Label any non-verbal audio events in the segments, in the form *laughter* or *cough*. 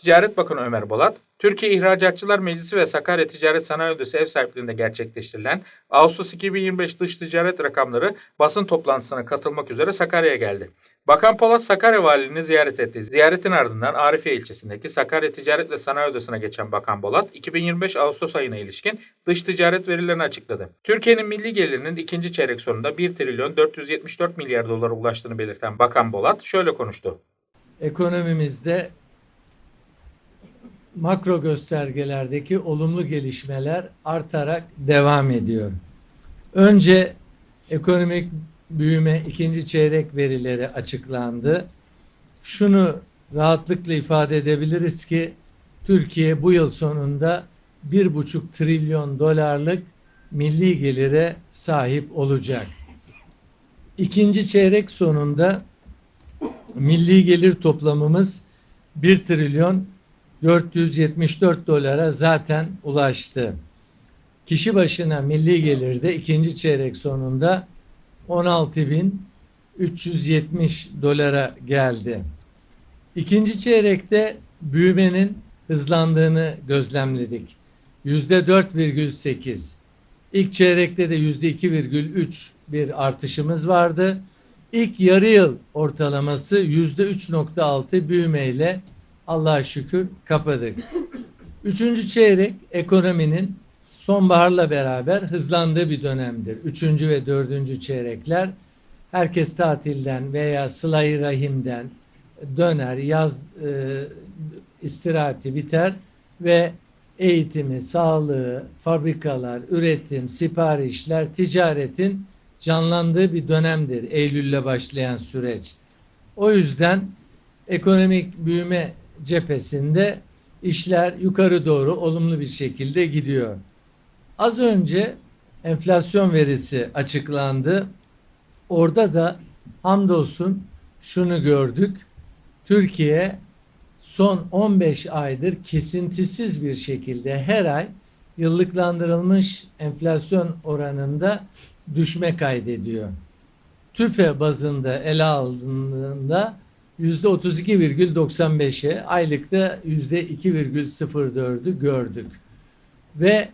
Ticaret Bakanı Ömer Bolat, Türkiye İhracatçılar Meclisi ve Sakarya Ticaret Sanayi Odası ev sahipliğinde gerçekleştirilen Ağustos 2025 dış ticaret rakamları basın toplantısına katılmak üzere Sakarya'ya geldi. Bakan Polat Sakarya Valiliğini ziyaret etti. Ziyaretin ardından Arifiye ilçesindeki Sakarya Ticaret ve Sanayi Odası'na geçen Bakan Bolat, 2025 Ağustos ayına ilişkin dış ticaret verilerini açıkladı. Türkiye'nin milli gelirinin ikinci çeyrek sonunda 1 trilyon 474 milyar dolara ulaştığını belirten Bakan Bolat şöyle konuştu. ekonomimizde makro göstergelerdeki olumlu gelişmeler artarak devam ediyor. Önce ekonomik büyüme ikinci çeyrek verileri açıklandı. Şunu rahatlıkla ifade edebiliriz ki Türkiye bu yıl sonunda bir buçuk trilyon dolarlık milli gelire sahip olacak. İkinci çeyrek sonunda milli gelir toplamımız 1 trilyon 474 dolara zaten ulaştı. Kişi başına milli gelirde ikinci çeyrek sonunda 16.370 dolara geldi. İkinci çeyrekte büyümenin hızlandığını gözlemledik. Yüzde 4,8. İlk çeyrekte de yüzde 2,3 bir artışımız vardı. İlk yarı yıl ortalaması yüzde 3.6 büyümeyle Allah'a şükür kapadık. Üçüncü çeyrek ekonominin sonbaharla beraber hızlandığı bir dönemdir. Üçüncü ve dördüncü çeyrekler herkes tatilden veya sıla-i rahimden döner, yaz e, istirahati biter ve eğitimi, sağlığı, fabrikalar, üretim, siparişler, ticaretin canlandığı bir dönemdir Eylül'le başlayan süreç. O yüzden ekonomik büyüme cephesinde işler yukarı doğru olumlu bir şekilde gidiyor. Az önce enflasyon verisi açıklandı. Orada da hamdolsun şunu gördük. Türkiye son 15 aydır kesintisiz bir şekilde her ay yıllıklandırılmış enflasyon oranında düşme kaydediyor. TÜFE bazında ele alındığında %32,95'e aylıkta %2,04'ü gördük. Ve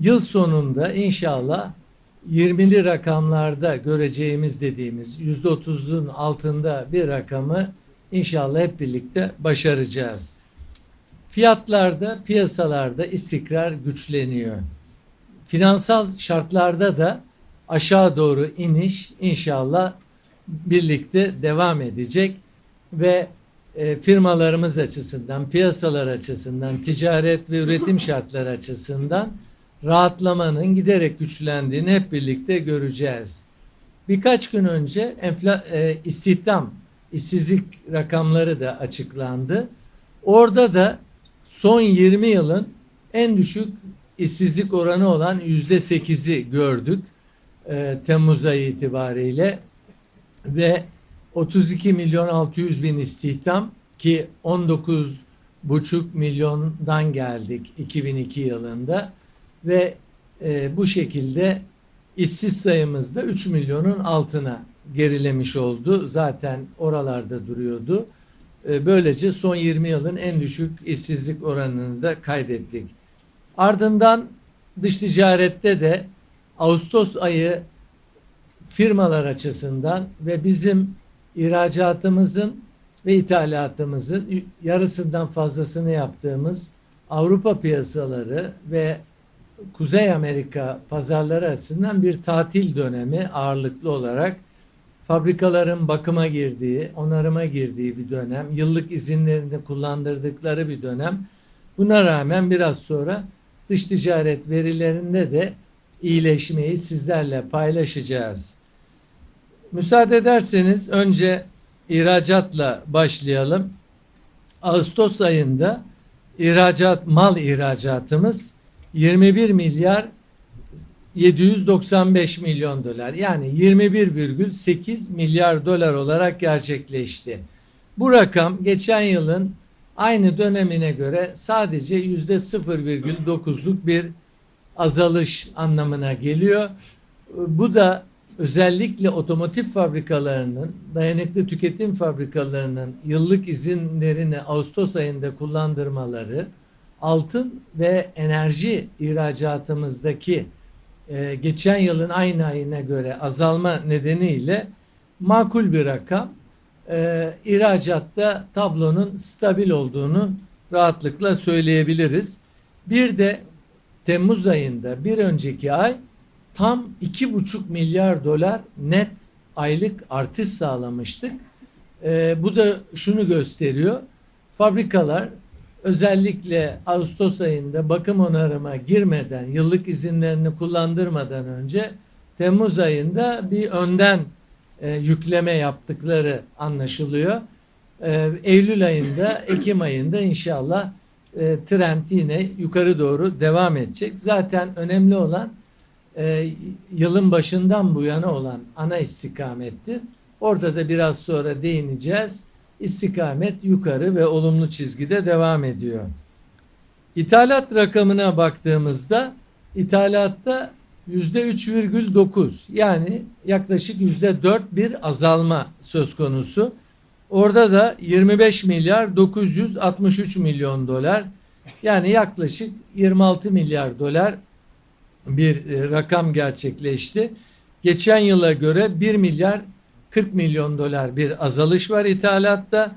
yıl sonunda inşallah 20'li rakamlarda göreceğimiz dediğimiz %30'un altında bir rakamı inşallah hep birlikte başaracağız. Fiyatlarda, piyasalarda istikrar güçleniyor. Finansal şartlarda da aşağı doğru iniş inşallah birlikte devam edecek ve e, firmalarımız açısından, piyasalar açısından, ticaret ve üretim *laughs* şartları açısından rahatlamanın giderek güçlendiğini hep birlikte göreceğiz. Birkaç gün önce enfla, e, istihdam, işsizlik rakamları da açıklandı. Orada da son 20 yılın en düşük işsizlik oranı olan yüzde sekizi gördük e, Temmuz ayı itibariyle ve 32 milyon 600 bin istihdam ki 19 buçuk milyondan geldik 2002 yılında ve e, bu şekilde işsiz sayımız da 3 milyonun altına gerilemiş oldu. Zaten oralarda duruyordu. E, böylece son 20 yılın en düşük işsizlik oranını da kaydettik. Ardından dış ticarette de Ağustos ayı firmalar açısından ve bizim ihracatımızın ve ithalatımızın yarısından fazlasını yaptığımız Avrupa piyasaları ve Kuzey Amerika pazarları açısından bir tatil dönemi ağırlıklı olarak fabrikaların bakıma girdiği, onarıma girdiği bir dönem, yıllık izinlerini kullandırdıkları bir dönem. Buna rağmen biraz sonra dış ticaret verilerinde de iyileşmeyi sizlerle paylaşacağız. Müsaade ederseniz önce ihracatla başlayalım. Ağustos ayında ihracat mal ihracatımız 21 milyar 795 milyon dolar yani 21,8 milyar dolar olarak gerçekleşti. Bu rakam geçen yılın aynı dönemine göre sadece yüzde 0,9'luk bir azalış anlamına geliyor. Bu da özellikle otomotiv fabrikalarının, dayanıklı tüketim fabrikalarının yıllık izinlerini Ağustos ayında kullandırmaları, altın ve enerji ihracatımızdaki e, geçen yılın aynı ayına göre azalma nedeniyle makul bir rakam. E, ihracatta tablonun stabil olduğunu rahatlıkla söyleyebiliriz. Bir de Temmuz ayında bir önceki ay tam 2,5 milyar dolar net aylık artış sağlamıştık. Ee, bu da şunu gösteriyor. Fabrikalar özellikle Ağustos ayında bakım onarıma girmeden, yıllık izinlerini kullandırmadan önce Temmuz ayında bir önden e, yükleme yaptıkları anlaşılıyor. Ee, Eylül ayında, *coughs* Ekim ayında inşallah e, trend yine yukarı doğru devam edecek. Zaten önemli olan e, yılın başından bu yana olan ana istikamettir. Orada da biraz sonra değineceğiz. İstikamet yukarı ve olumlu çizgide devam ediyor. İthalat rakamına baktığımızda ithalatta %3,9 yani yaklaşık %4 bir azalma söz konusu. Orada da 25 milyar 963 milyon dolar yani yaklaşık 26 milyar dolar bir e, rakam gerçekleşti. Geçen yıla göre 1 milyar 40 milyon dolar bir azalış var ithalatta.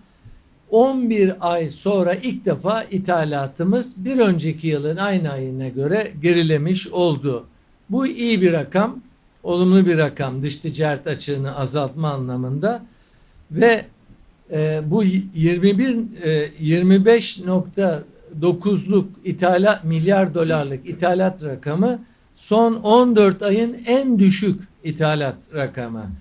11 ay sonra ilk defa ithalatımız bir önceki yılın aynı ayına göre gerilemiş oldu. Bu iyi bir rakam, olumlu bir rakam dış ticaret açığını azaltma anlamında ve e, bu 21 e, 25.9'luk ithalat milyar dolarlık ithalat rakamı son 14 ayın en düşük ithalat rakamı.